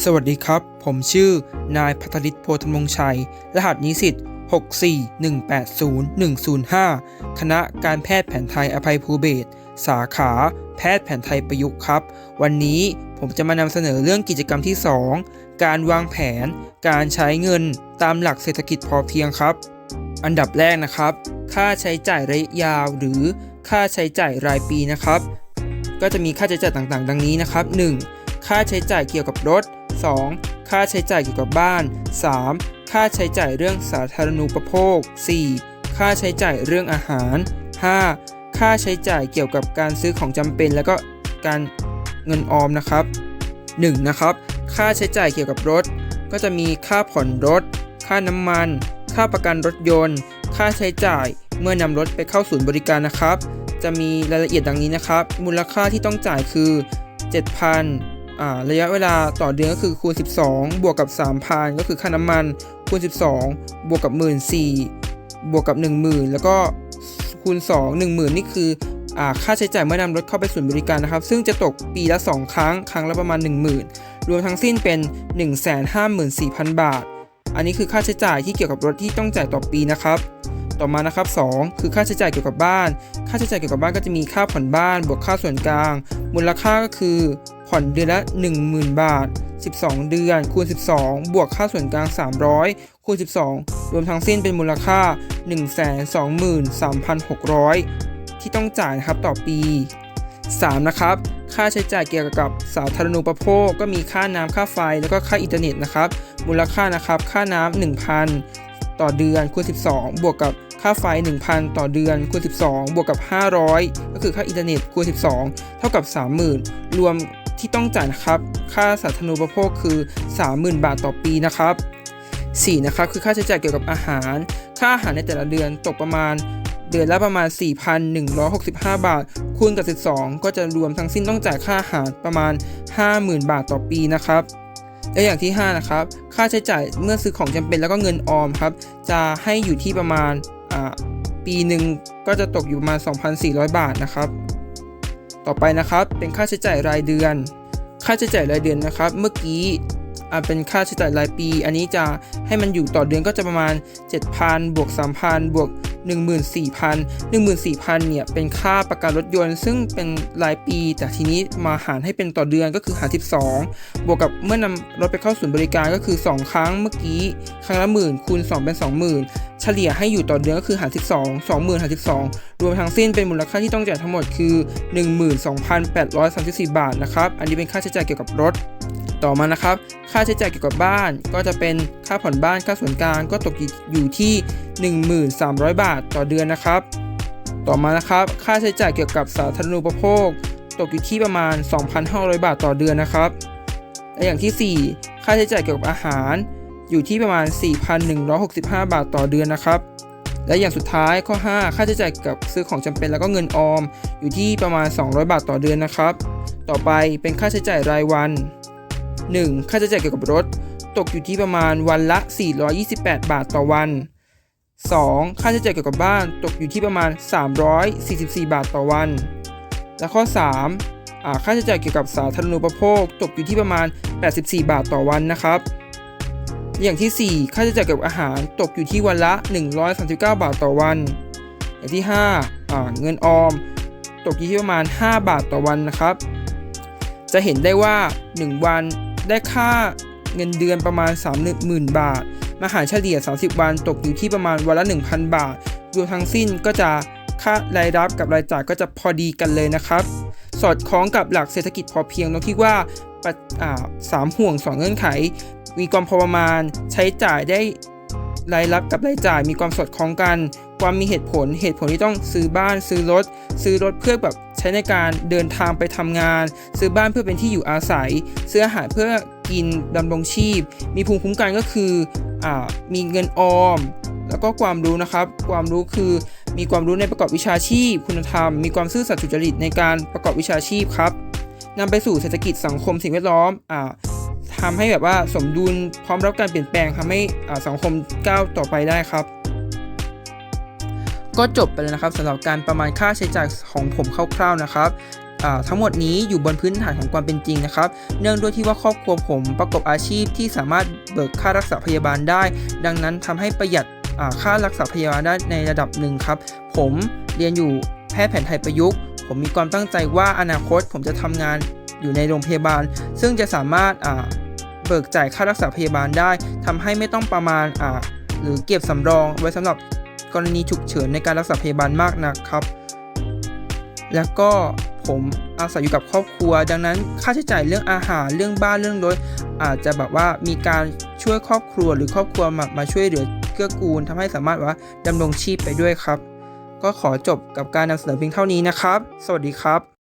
สวัสดีครับ ผมชื่อนายพัทริศโพธมงชัย รหัสนิสิต64180-105 คณะการแพทย์แผนไทยอภัยภูเบศสาขา แพทย์แผนไทยประยุกต์ครับ วันนี้ผมจะมานำเสนอเรื่องกิจกรรมที่ 2 การวางแผน การใช้เงินตามหลักเศรษฐกิจพอเพียงครับ อันดับแรกนะครับ ค่าใช้จ่ายระยะยาวหรือค่าใช้จ่ายรายปีนะครับ ก็จะมีค่าใช้จ่ายต่างๆ ดังนี้นะครับ 1. ค่าใช้จ่ายเกี่ยวกับรถ 2. ค่าใช้จ่ายเกี่ยวกับบ้าน 3. ค่าใช้จ่ายเรื่องสาธารณูปโภค 4. ค่าใช้จ่ายเรื่องอาหาร 5. ค่าใช้จ่ายเกี่ยวกับการซื้อของจำเป็น แล้วก็การเงินออมนะครับ 1. นะครับ ค่าใช้จ่ายเกี่ยวกับรถ ก็จะมีค่าผ่อนรถ ค่าน้ำมัน ค่าประกันรถยนต์ ค่าใช้จ่ายเมื่อนำรถไปเข้าศูนย์บริการนะครับ จะมีรายละเอียดดังนี้นะครับ มูลค่าที่ต้องจ่ายคือ 7,000 ระยะเวลาต่อเดือนก็คือคูณ 12 บวกกับ 3,000 ก็คือค่าน้ำมัน คูณ 12 บวกกับ14,000บวกกับ 10,000 แล้วก็คูณ 2 10,000 นี่คืออ่าค่าใช้จ่ายเมื่อนำรถเข้าไปศูนย์บริการนะครับ ซึ่งจะตกปีละ 2 ครั้ง ครั้งละประมาณ 10,000 รวมทั้งสิ้นเป็น 154,000 บาท อันนี้คือค่าใช้จ่ายที่เกี่ยวกับรถที่ต้องจ่ายต่อปีนะครับ ต่อมานะครับ 2 คือค่าใช้จ่ายเกี่ยวกับบ้าน ค่าใช้จ่ายเกี่ยวกับบ้านก็จะมีค่าผ่อนบ้าน บวกค่าส่วนกลาง มูลค่าก็คือ ผ่อนเดือนละ 10,000 บาท 12 เดือน คูณ 12 บวกค่าส่วนกลาง 300 คูณ 12 รวมทั้งสิ้นเป็นมูลค่า 123,600 ที่ต้องจ่ายนะครับต่อปี 3. นะครับ ค่าใช้จ่ายเกี่ยวกับสาธารณูปโภค ก็มีค่าน้ำค่าไฟ แล้วก็ค่าอินเทอร์เน็ตนะครับ มูลค่านะครับ ค่าน้ำ1,000 ต่อเดือน คูณ 12 บวกกับค่าไฟ 1,000 ต่อเดือน คูณ 12 บวกกับ 500 ก็คือค่าอินเทอร์เน็ต คูณ 12 เท่ากับ 30,000 รวม ที่ต้องจ่ายนะครับ ค่าสาธารณูปโภคคือ 30,000 บาทต่อปีนะครับ 4. นะครับคือค่าใช้จ่ายเกี่ยวกับอาหาร ค่าอาหารในแต่ละเดือนตกประมาณ เดือนละประมาณ 4,165 บาท คูณกับ 12 ก็จะรวมทั้งสิ้นต้องจ่ายค่าอาหารประมาณ 50,000 บาทต่อปีนะครับและอย่างที่ 5 นะครับ ค่าใช้จ่ายเมื่อซื้อของจำเป็นแล้วก็เงินออมครับ จะให้อยู่ที่ประมาณปีหนึ่งก็จะตกอยู่ประมาณ 2,400 บาทนะครับ ต่อไปนะครับเป็นค่าใช้จ่ายรายเดือน ค่าใช้จ่ายรายเดือนนะครับ เมื่อกี้อ่าเป็นค่าใช้จ่ายรายปี อันนี้จะให้มันอยู่ต่อเดือนก็จะประมาณ 7,000บวก3,000บวก 14,000 14,000เนี่ยเป็นค่าประกันรถยนต์ ซึ่งเป็นรายปี แต่ทีนี้มาหารให้เป็นต่อเดือนก็คือหาร12 บวกกับเมื่อนำรถไปเข้าศูนย์บริการก็คือ 2 ครั้งเมื่อกี้ ครั้งละหมื่นคูณ 2 เป็น 20,000 เฉลี่ยให้อยู่ต่อเดือนก็คือหาร12 20,000หาร12 รวมทั้งสิ้นเป็นมูลค่าที่ต้องจ่ายทั้งหมดคือ 12,834 บาทนะครับ อันนี้เป็นค่าใช้จ่ายเกี่ยวกับรถ ต่อมานะครับ ค่าใช้จ่ายเกี่ยวกับบ้าน ก็จะเป็นค่าผ่อนบ้านค่าส่วนกลางก็ตกอยู่ที่ 1,300 บาทต่อเดือนนะครับ ต่อมานะครับ ค่าใช้จ่ายเกี่ยวกับสาธารณูปโภค ตกอยู่ที่ประมาณ 2,500 บาทต่อเดือนนะครับและอย่างที่ 4 ค่าใช้จ่ายเกี่ยวกับอาหารอยู่ที่ประมาณ 4,165 บาทต่อเดือนนะครับ และอย่างสุดท้ายข้อ 5 ค่าใช้จ่ายกับซื้อของจำเป็นแล้วก็เงินออม อยู่ที่ประมาณ 200 บาทต่อเดือนนะครับ ต่อไปเป็นค่าใช้จ่ายรายวัน 1. ค่าใช้จ่ายเกี่ยวกับรถ ตกอยู่ที่ประมาณวันละ 428 บาทต่อวัน 2. ค่าใช้จ่ายเกี่ยวกับบ้านตกอยู่ที่ประมาณ 344 บาทต่อวัน และข้อ 3. อาค่าใช้จ่ายเกี่ยวกับสาธารณูปโภค ตกอยู่ที่ประมาณ 84 บาทต่อวันนะครับ อย่างที่ 4 ค่าใช้จ่ายเกี่ยวกับอาหารตกอยู่ที่วันละ 139 บาทต่อวัน อย่างที่5อ่าเงินออม ตกอยู่ที่ประมาณ 5 บาทต่อวันนะครับ จะเห็นได้ว่า 1 วัน ได้ค่าเงินเดือนประมาณ 30,000 บาท มาหารเฉลี่ย 30 วันตกอยู่ที่ประมาณวันละ 1,000 บาท รวมทั้งสิ้นก็จะค่ารายรับกับรายจ่ายก็จะพอดีกันเลยนะครับ สอดคล้องกับหลักเศรษฐกิจพอเพียงตรงที่ว่าปะอ่าสามห่วงสองเงื่อนไข มีความพอประมาณใช้จ่ายได้รายรับกับรายจ่ายมีความสอดคล้องกัน ความมีเหตุผลเหตุผลที่ต้องซื้อบ้าน ซื้อรถ ซื้อรถเพื่อแบบ ใช้ในการเดินทางไปทำงาน ซื้อบ้านเพื่อเป็นที่อยู่อาศัย ซื้ออาหารเพื่อกินดำรงชีพ มีภูมิคุ้มกันก็คืออ่ามีเงินออม แล้วก็ความรู้นะครับ ความรู้คือมีความรู้ในประกอบวิชาชีพ คุณธรรม มีความซื่อสัตย์สุจริตในการประกอบวิชาชีพครับนำไปสู่เศรษฐกิจสังคมสิ่งแวดล้อมอ่าทำให้แบบว่าสมดุลพร้อมรับการเปลี่ยนแปลงทำให้อ่าสังคมก้าวต่อไปได้ครับ ก็จบไปแล้วนะครับสำหรับการประมาณค่าใช้จ่ายของผมคร่าวๆนะครับทั้งหมดนี้อยู่บนพื้นฐานของความเป็นจริงนะครับ เนื่องด้วยที่ว่าครอบครัวผมประกอบอาชีพที่สามารถเบิกค่ารักษาพยาบาลได้ ดังนั้นทำให้ประหยัดค่ารักษาพยาบาลได้ในระดับหนึ่งครับ ผมเรียนอยู่แพทย์แผนไทยประยุกต์ ผมมีความตั้งใจว่าอนาคตผมจะทำงานอยู่ในโรงพยาบาล ซึ่งจะสามารถเบิกจ่ายค่ารักษาพยาบาลได้ทำให้ไม่ต้องประมาณหรือเก็บสำรองไว้สำหรับ กรณีฉุกเฉินในการรักษาพยาบาลมากนักครับ แล้วก็ผมอาศัยอยู่กับครอบครัว ดังนั้นค่าใช้จ่ายเรื่องอาหารเรื่องบ้านเรื่องรถอาจจะแบบว่ามีการช่วยครอบครัวหรือครอบครัวมามาช่วยเหลือเกื้อกูลทำให้สามารถว่าดำรงชีพไปด้วยครับ ก็ขอจบกับการนำเสนอเพียงเท่านี้นะครับ สวัสดีครับ